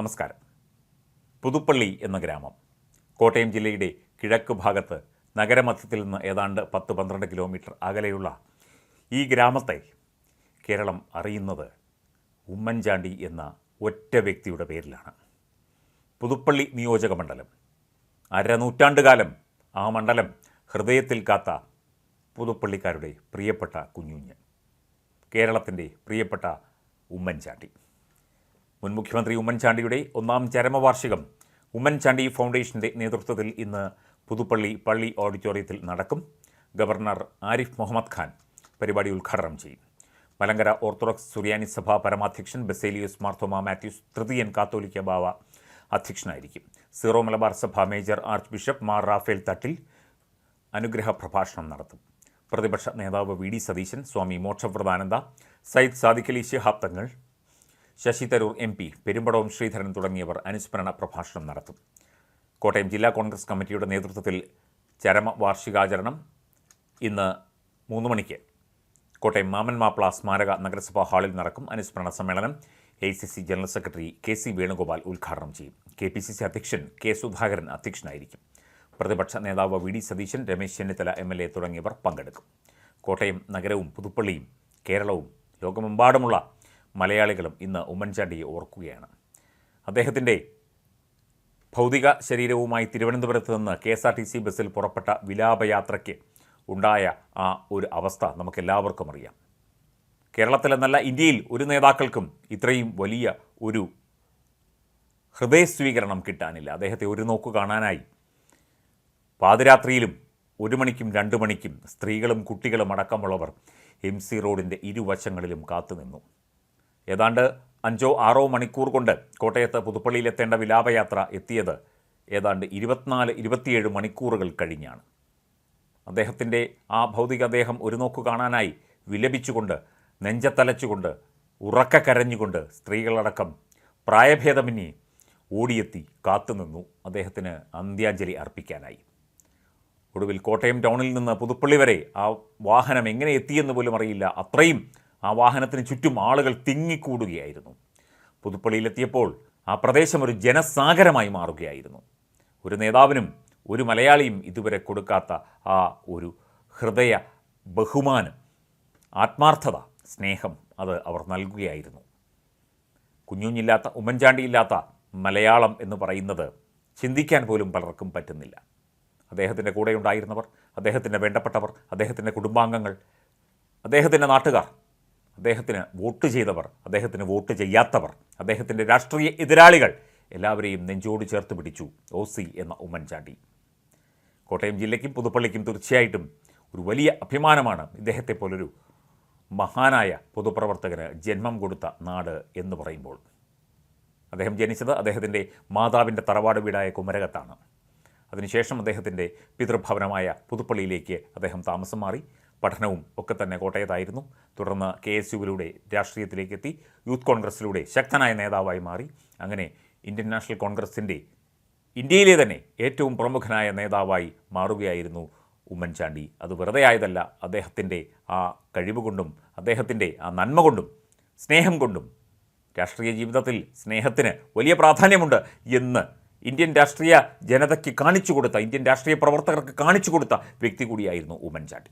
നമസ്കാരം. പുതുപ്പള്ളി എന്ന ഗ്രാമം. കോട്ടയം ജില്ലയുടെ കിഴക്ക് ഭാഗത്ത് നഗരമധ്യത്തിൽ നിന്ന് ഏതാണ്ട് പത്ത് പന്ത്രണ്ട് കിലോമീറ്റർ അകലെയുള്ള ഈ ഗ്രാമത്തെ കേരളം അറിയുന്നത് ഉമ്മൻചാണ്ടി എന്ന ഒറ്റ വ്യക്തിയുടെ പേരിലാണ്. പുതുപ്പള്ളി നിയോജക മണ്ഡലം. അരനൂറ്റാണ്ടുകാലം ആ മണ്ഡലം ഹൃദയത്തിൽ കാത്ത പുതുപ്പള്ളിക്കാരുടെ പ്രിയപ്പെട്ട കുഞ്ഞുഞ്ഞ്. കേരളത്തിന്റെ പ്രിയപ്പെട്ട ഉമ്മൻചാണ്ടി. മുൻ മുഖ്യമന്ത്രി ഉമ്മൻചാണ്ടിയുടെ ഒന്നാം ചരമവാർഷികം ഉമ്മൻചാണ്ടി ഫൗണ്ടേഷന്റെ നേതൃത്വത്തിൽ ഇന്ന് പുതുപ്പള്ളി പള്ളി ഓഡിറ്റോറിയത്തിൽ നടക്കും. ഗവർണർ ആരിഫ് മുഹമ്മദ് ഖാൻ പരിപാടി ഉദ്ഘാടനം ചെയ്യും. മലങ്കര ഓർത്തഡോക്സ് സുറിയാനി സഭ പരമാധ്യക്ഷൻ ബസേലിയസ് മാർത്തോമ മാത്യൂസ് തൃതീയൻ കാത്തോലിക്ക ബാവ അധ്യക്ഷനായിരിക്കും. സീറോ മലബാർ സഭ major archbishop Mar Raphael Thattil അനുഗ്രഹ പ്രഭാഷണം നടത്തും. പ്രതിപക്ഷ നേതാവ് V D Satheesan Swami Mokshapradananda Sayyid Sadiqali Shihab Thangal Shashi Tharoor M P പെരുമ്പടവും Sreedharan തുടങ്ങിയവർ അനുസ്മരണ പ്രഭാഷണം നടത്തും. കോട്ടയം ജില്ലാ കോൺഗ്രസ് കമ്മിറ്റിയുടെ നേതൃത്വത്തിൽ ചരമ വാർഷികാചരണം ഇന്ന് മൂന്ന് മണിക്ക്. കോട്ടയം മാമൻ മാപ്പിള സ്മാരക നഗരസഭാ ഹാളിൽ നടക്കും അനുസ്മരണ സമ്മേളനം. A C C general secretary K C Venugopal ഉദ്ഘാടനം ചെയ്യും. കെ പി സി സി അധ്യക്ഷൻ കെ സുധാകരൻ അധ്യക്ഷനായിരിക്കും. പ്രതിപക്ഷ നേതാവ് V D Satheesan Ramesh Chennithala M L A തുടങ്ങിയവർ പങ്കെടുക്കും. കോട്ടയം നഗരവും പുതുപ്പള്ളിയും കേരളവും ലോകമെമ്പാടുമുള്ള മലയാളികളും ഇന്ന് ഉമ്മൻചാണ്ടിയെ ഓർക്കുകയാണ്. അദ്ദേഹത്തിന്റെ ഭൗതിക ശരീരവുമായി തിരുവനന്തപുരത്ത് നിന്ന് K S R T C ബസ്സിൽ പുറപ്പെട്ട വിലാപയാത്രയ്ക്ക് ഉണ്ടായ ആ ഒരു അവസ്ഥ നമുക്കെല്ലാവർക്കും അറിയാം. കേരളത്തിലെന്നല്ല ഇന്ത്യയിൽ ഒരു നേതാക്കൾക്കും ഇത്രയും വലിയ ഒരു ഹൃദയസ്വീകരണം കിട്ടാനില്ല. അദ്ദേഹത്തെ ഒരു നോക്ക് കാണാനായി. പാതിരാത്രിയിലും ഒരു മണിക്കും രണ്ട് മണിക്കും സ്ത്രീകളും കുട്ടികളും അടക്കമുള്ളവർ എം സി റോഡിന്റെ ഇരുവശങ്ങളിലും കാത്തുനിന്നു. ഏതാണ്ട് അഞ്ചോ ആറോ മണിക്കൂർ കൊണ്ട് കോട്ടയത്ത് പുതുപ്പള്ളിയിലെത്തേണ്ട വിലാപയാത്ര എത്തിയത് ഏതാണ്ട് ഇരുപത്തിനാല് ഇരുപത്തിയേഴ് മണിക്കൂറുകൾ കഴിഞ്ഞാണ്. അദ്ദേഹത്തിന്റെ ആ ഭൗതികദേഹം ഒരു നോക്ക് കാണാനായി വിലപിച്ചുകൊണ്ട് നെഞ്ചത്തലച്ചുകൊണ്ട് ഉറക്ക കരഞ്ഞുകൊണ്ട് സ്ത്രീകളടക്കം പ്രായഭേദമന്യേ ഓടിയെത്തി കാത്തുനിന്നു അദ്ദേഹത്തിന് അന്ത്യാഞ്ജലി അർപ്പിക്കാനായി. ഒടുവിൽ കോട്ടയം ടൗണിൽ നിന്ന് പുതുപ്പള്ളി വരെ ആ വാഹനം എങ്ങനെ എത്തിയെന്ന് പോലും അറിയില്ല. അത്രയും ആ വാഹനത്തിന് ചുറ്റും ആളുകൾ തിങ്ങിക്കൂടുകയായിരുന്നു. പുതുപ്പള്ളിയിലെത്തിയപ്പോൾ ആ പ്രദേശം ഒരു ജനസാഗരമായി മാറുകയായിരുന്നു. ഒരു നേതാവിനും ഒരു മലയാളിയും ഇതുവരെ കൊടുക്കാത്ത ആ ഒരു ഹൃദയ ബഹുമാനം ആത്മാർത്ഥത സ്നേഹം അത് അവർ നൽകുകയായിരുന്നു. കുഞ്ഞുഞ്ഞില്ലാത്ത ഉമ്മൻചാണ്ടിയില്ലാത്ത മലയാളം എന്ന് പറയുന്നത് ചിന്തിക്കാൻ പോലും പലർക്കും പറ്റുന്നില്ല. അദ്ദേഹത്തിന്റെ കൂടെയുണ്ടായിരുന്നവർ അദ്ദേഹത്തിന്റെ വേണ്ടപ്പെട്ടവർ അദ്ദേഹത്തിന്റെ കുടുംബാംഗങ്ങൾ അദ്ദേഹത്തിന്റെ നാട്ടുകാർ അദ്ദേഹത്തിന് വോട്ട് ചെയ്തവർ അദ്ദേഹത്തിന് വോട്ട് ചെയ്യാത്തവർ അദ്ദേഹത്തിന്റെ രാഷ്ട്രീയ എതിരാളികൾ എല്ലാവരെയും നെഞ്ചോട് ചേർത്ത് പിടിച്ചു. ഒ സി എന്ന ഉമ്മൻചാണ്ടി. കോട്ടയം ജില്ലയ്ക്കും പുതുപ്പള്ളിക്കും തീർച്ചയായിട്ടും ഒരു വലിയ അഭിമാനമാണ് ഇദ്ദേഹത്തെ പോലൊരു മഹാനായ പൊതുപ്രവർത്തകന് ജന്മം കൊടുത്ത നാട് എന്ന് പറയുമ്പോൾ. അദ്ദേഹം ജനിച്ചത് അദ്ദേഹത്തിന്റെ മാതാവിന്റെ തറവാട് വീടായ കുമരകത്താണ്. അതിനുശേഷം അദ്ദേഹത്തിന്റെ പിതൃഭവനമായ പുതുപ്പള്ളിയിലേക്ക് അദ്ദേഹം താമസം മാറി. പഠനവും ഒക്കെ തന്നെ കോട്ടയത്തായിരുന്നു. തുടർന്ന് കെ എസ് യുവിലൂടെ രാഷ്ട്രീയത്തിലേക്ക് എത്തി യൂത്ത് കോൺഗ്രസിലൂടെ ശക്തനായ നേതാവായി മാറി. അങ്ങനെ ഇന്ത്യൻ നാഷണൽ കോൺഗ്രസിന്റെ ഇന്ത്യയിലെ തന്നെ ഏറ്റവും പ്രമുഖനായ നേതാവായി മാറുകയായിരുന്നു ഉമ്മൻചാണ്ടി. അത് വെറുതെ ആയതല്ല അദ്ദേഹത്തിന്റെ ആ കഴിവ് കൊണ്ടും അദ്ദേഹത്തിന്റെ ആ നന്മ കൊണ്ടും സ്നേഹം കൊണ്ടും രാഷ്ട്രീയ ജീവിതത്തിൽ സ്നേഹത്തിന് വലിയ പ്രാധാന്യമുണ്ട് എന്ന് ഇന്ത്യൻ രാഷ്ട്രീയ ജനതയ്ക്ക് കാണിച്ചു കൊടുത്ത ഇന്ത്യൻ രാഷ്ട്രീയ പ്രവർത്തകർക്ക് കാണിച്ചു കൊടുത്ത വ്യക്തി കൂടിയായിരുന്നു ഉമ്മൻചാണ്ടി.